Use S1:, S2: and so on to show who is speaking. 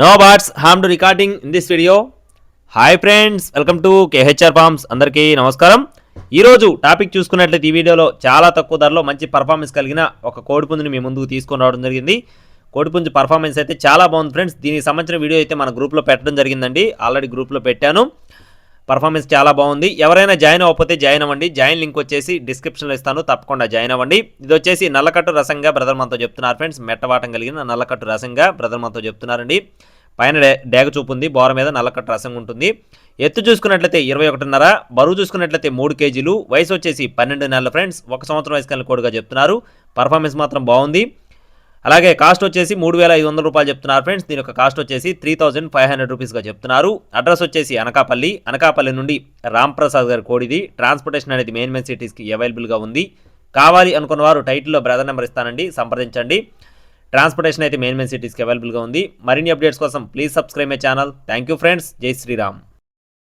S1: No bots harm to recording in this video hi friends welcome to KHR Farms అందరికీ నమస్కారం. ఈరోజు topic చూసుకున్నట్లయితే ఈ వీడియోలో చాలా తక్కువ ధరలో మంచి పర్ఫార్మెన్స్ కలిగిన ఒక కోడిపుంజుని మీ ముందుకు తీసుకొని రావడం జరిగింది. కోడిపుంజు పర్ఫార్మెన్స్ అయితే చాలా బాగుంది ఫ్రెండ్స్ దీనికి సంబంధించిన వీడియో అయితే మన గ్రూప్లో పెట్టడం జరిగిందండి. ఆల్రెడీ గ్రూప్లో పెట్టాను. పర్ఫార్మెన్స్ చాలా బాగుంది. ఎవరైనా జాయిన్ అవ్వకపోతే జాయిన్ అవ్వండి. జాయిన్ లింక్ వచ్చేసి డిస్క్రిప్షన్లో ఇస్తాను. తప్పకుండా జాయిన్ అవ్వండి. ఇది వచ్చేసి నల్లకట్టు రసంగా బ్రదర్ మనతో చెప్తున్నారు ఫ్రెండ్స్. మెట్టవాటం కలిగిన నల్లకట్టు రసంగా బ్రదర్ మనతో చెప్తున్నారండి. పైన డే డేగ చూపు ఉంది బోర మీద నల్లకట్టు రసం ఉంటుంది. ఎత్తు చూసుకున్నట్లయితే ఇరవై ఒకటిన్నర బరువు చూసుకున్నట్లయితే మూడు కేజీలు. వయసు వచ్చేసి పన్నెండు నెలల ఫ్రెండ్స్. ఒక సంవత్సరం వయసు కలిగిన కోడుగా చెప్తున్నారు. పర్ఫార్మెన్స్ మాత్రం బాగుంది. అలాగే కాస్ట్ వచ్చేసి మూడు వేల ఐదు వందల రూపాయలు చెప్తున్నారు ఫ్రెండ్స్. దీని యొక్క కాస్ట్ వచ్చేసి త్రీ థౌజండ్ ఫైవ్ హండ్రెడ్ రూపీస్గా చెప్తున్నారు. అడ్రస్ వచ్చేసి అనకాపల్లి అనకాపల్లి నుండి రాంప్రసాద్ గారి కోడిది. ట్రాన్స్పోర్టేషన్ అనేది మెయిన్ మెయిన్ సిటీస్కి అవైలబుల్గా ఉంది. కావాలి అనుకున్న వారు టైటిల్లో బ్రదర్ నెంబర్ ఇస్తానండి సంప్రదించండి. ట్రాన్స్పోర్టేషన్ అయితే మెయిన్ మెయిన్ సిటీస్కి అవైలబుల్గా ఉంది. మరిన్ని అప్డేట్స్ కోసం please subscribe my channel. Thank you friends. Jai Shriram.